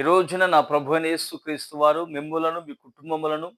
ఈ రోజున నా ప్రభు అయిన యేసుక్రీస్తు వారు మిమ్ములను మీ కుటుంబములను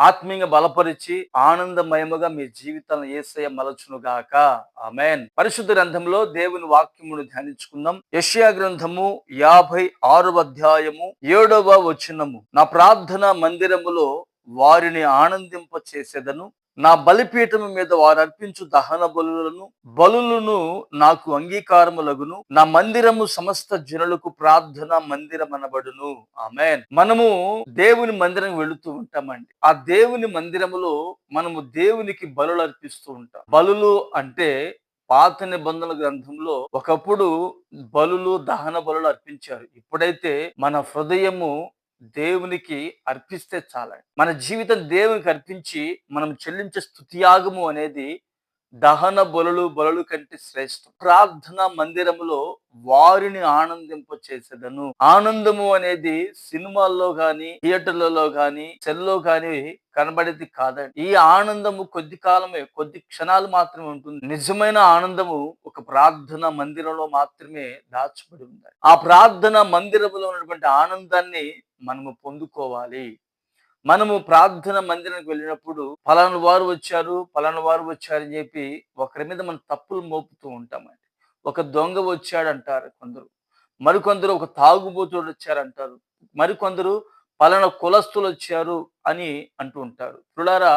ఆత్మీయంగా బలపరిచి ఆనందమయముగా మీ జీవితాలను ఏసయ మలచును గాక. ఆమెన్. పరిశుద్ధ గ్రంథంలో దేవుని వాక్యమును ధ్యానించుకుందాం. యష్యా గ్రంథము యాభై ఆరవ అధ్యాయము ఏడవ వచనము. నా ప్రార్థన మందిరములో వారిని ఆనందింప చేసేదను నా బలిపీఠము మీద వారు అర్పించు దహన బలులను బలులను నాకు అంగీకారములగును. నా మందిరము సమస్త జనులకు ప్రార్థన మందిరం అనబడును ఆమెన్. మనము దేవుని మందిరం వెళుతూ ఉంటామండి. ఆ దేవుని మందిరములో మనము దేవునికి బలులు అర్పిస్తూ ఉంటాం. బలులు అంటే పాత నిబంధనల గ్రంథంలో ఒకప్పుడు బలులు దహన బలులు అర్పించారు. ఇప్పుడైతే మన హృదయము దేవునికి అర్పిస్తే చాలండి. మన జీవితం దేవునికి అర్పించి మనం చెల్లించే స్థుతియాగము అనేది దహన బొలలు బొలలు కంటే శ్రేష్టం. ప్రార్థన మందిరములో వారిని ఆనందింప చేసేదను ఆనందము అనేది సినిమాల్లో గాని థియేటర్లలో గాని సెల్లో గాని కనబడేది కాదండి. ఈ ఆనందము కొద్ది కాలమే కొద్ది క్షణాలు మాత్రమే ఉంటుంది. నిజమైన ఆనందము ప్రార్థన మందిరంలో మాత్రమే దాచబడి ఉంది ఆ ప్రార్థన మందిరంలో ఉన్నటువంటి ఆనందాన్ని మనము పొందుకోవాలి. మనము ప్రార్థన మందిరానికి వెళ్ళినప్పుడు పలాను వారు వచ్చారు పలాను వారు వచ్చారు అని చెప్పి ఒకరి మీద మనం తప్పులు మోపుతూ ఉంటామండి ఒక దొంగ వచ్చాడు అంటారు కొందరు మరికొందరు ఒక తాగుబోతుడు వచ్చారంటారు మరికొందరు పలానా కులస్తులు వచ్చారు అని అంటూ ఉంటారు. పులారా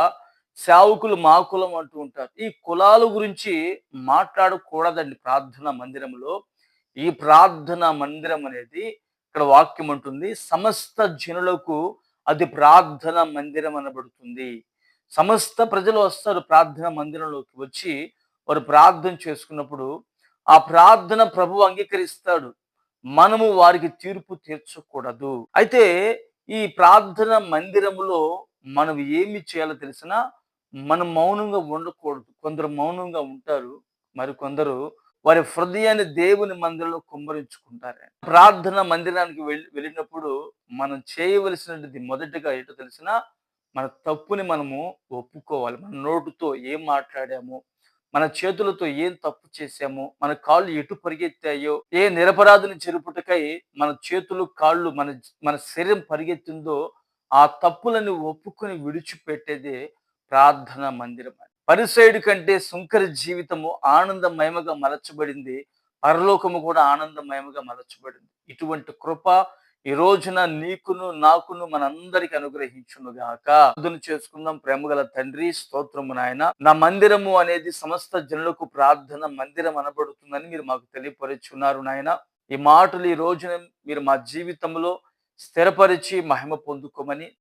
సేవకులు మా కులం అంటూ ఉంటారు. ఈ కులాల గురించి మాట్లాడకూడదండి ప్రార్థన మందిరంలో. ఈ ప్రార్థన మందిరం అనేది ఇక్కడ వాక్యం ఉంటుంది సమస్త జనులకు అది ప్రార్థన మందిరం అనబడుతుంది. సమస్త ప్రజలు వస్తారు ప్రార్థన మందిరంలోకి వచ్చి వారు ప్రార్థన చేసుకున్నప్పుడు ఆ ప్రార్థన ప్రభు అంగీకరిస్తాడు. మనము వారికి తీర్పు తీర్చకూడదు. అయితే ఈ ప్రార్థన మందిరములో మనం ఏమి చేయాలో తెలిసినా మనం మౌనంగా ఉండకూడదు. కొందరు మౌనంగా ఉంటారు. మరి కొందరు వారి హృదయాన్ని దేవుని మందిరంలో కుమ్మరించుకుంటారు ప్రార్థన మందిరానికి వెళ్ళి వెళ్ళినప్పుడు మనం చేయవలసినది మొదటిగా ఏంటో తెలిసిన మన తప్పుని మనము ఒప్పుకోవాలి. మన నోటుతో ఏం మాట్లాడాము మన చేతులతో ఏం తప్పు చేశాము మన కాళ్ళు ఎటు పరిగెత్తాయో ఏ నిరపరాధిని చెరుపుటకై మన చేతులు కాళ్ళు మన మన శరీరం పరిగెత్తిందో ఆ తప్పులను ఒప్పుకొని విడిచిపెట్టేదే ప్రార్థన మందిరం పరిసైడు కంటే సుంకర జీవితము ఆనందమయముగా మలచబడింది. పరలోకము కూడా ఆనందమయముగా మలచబడింది. ఇటువంటి కృప ఈ రోజున నీకును నాకును మనందరికి అనుగ్రహించును గాక. అర్థం చేసుకుందాం. ప్రేమగల తండ్రి స్తోత్రము నాయన. నా మందిరము అనేది సమస్త జనులకు ప్రార్థన మందిరం అనబడుతుందని మీరు మాకు తెలియపరుచున్నారు నాయన. ఈ మాటలు ఈ రోజున మీరు మా జీవితంలో స్థిరపరిచి మహిమ పొందుకోమని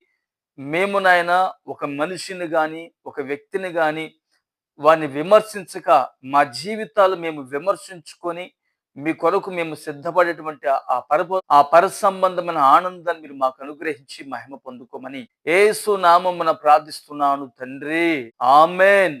మేము నాయన ఒక మనిషిని కానీ ఒక వ్యక్తిని కానీ వారిని విమర్శించక మా జీవితాలు మేము విమర్శించుకొని మీ కొరకు మేము సిద్ధపడేటువంటి ఆ పరప ఆ పర సంబంధమైన ఆనందాన్ని మీరు మాకు అనుగ్రహించి మహిమ పొందుకోమని ఏసు నామమున ప్రార్థిస్తున్నాను తండ్రి. ఆమెన్.